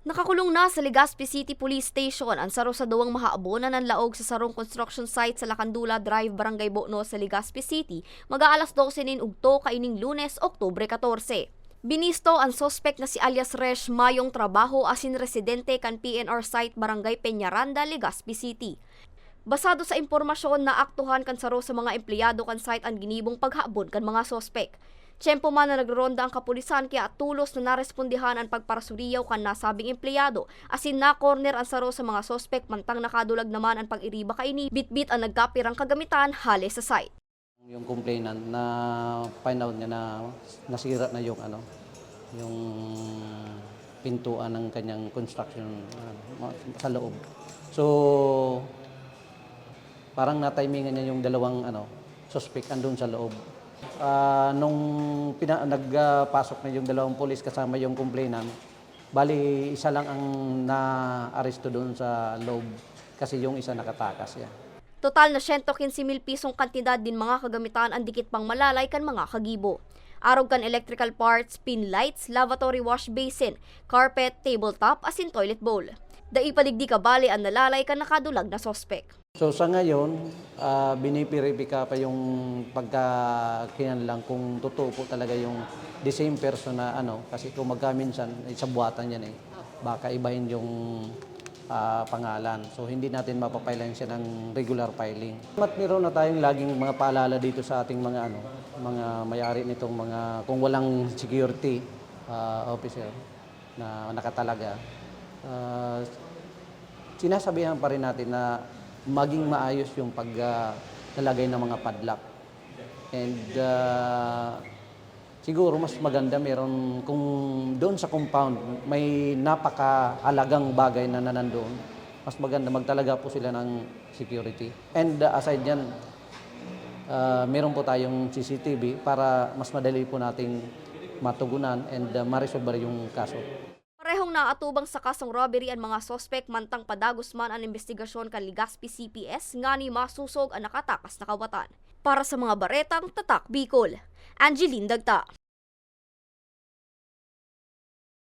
Nakakulong na sa Legazpi City Police Station ang saro sa duwang mahaabonan ng laog sa sarong construction site sa Lacandula Drive, Barangay Bono sa Legazpi City, mag-aalas 12 nin ugto kaining lunes, Oktubre 14. Binisto ang sospek na si alias Resh Mayong trabaho asin residente kan PNR site Barangay Peñaranda, Legazpi City. Basado sa impormasyon na aktuhan kan saro sa mga empleyado kan site ang ginibong paghabon kan mga sospek. Tiyempo man na nagronda ang kapulisan kaya tulos na narespondihan ang pagparasuriyaw kan nasabing empleyado asin na corner ang saro sa mga sospek mantang nakadulag naman ang pag-iriba kaini bitbit ang nagkapirang kagamitan hale sa site. Yung complainant na find out niya na nasira na yung ano, yung pintuan ng kanyang construction ma- sa loob. So parang na-timingan niya yung dalawang ano, suspect andun sa loob. Ah, nung pina, nagpasok na yung dalawang polis kasama yung complainant, bali isa lang ang na-aresto doon sa loob kasi yung isa nakatakas yan. Total na 115 mil pisong kantidad din mga kagamitan ang dikit pang malalay kan mga kagibo. Arog kan electrical parts, pin lights, lavatory wash basin, carpet, tabletop, asin toilet bowl. Daipaligdi ka bali ang nalalay kan nakadulag na sospek. So sa ngayon, uh, binipiripika pa yung pagkakinanlang kung totoo po talaga yung the same person na ano, kasi kung magkaminsan, eh, sa buhatan yan eh, baka ibahin yung ah, pangalan. So hindi natin mapapailan siya ng regular filing. At meron na tayong laging mga paalala dito sa ating mga ano, mga may-ari nitong mga, kung walang security ah, officer na nakatalaga, ah, sinasabihan pa rin natin na maging maayos yung paglalagay ng mga padlock. And uh, siguro mas maganda meron kung doon sa compound may napakahalagang bagay na nanandoon, mas maganda magtalaga po sila ng security. And uh, aside yan, uh, meron po tayong CCTV para mas madali po nating matugunan and uh, ma-resolve yung kaso. Parehong naatubang sa kasong robbery ang mga sospek mantang padagos man ang investigasyon kan Ligaspi CPS nga ni masusog ang nakatakas na kawatan. Para sa mga baretang Tatak Bicol, Angeline Dagta.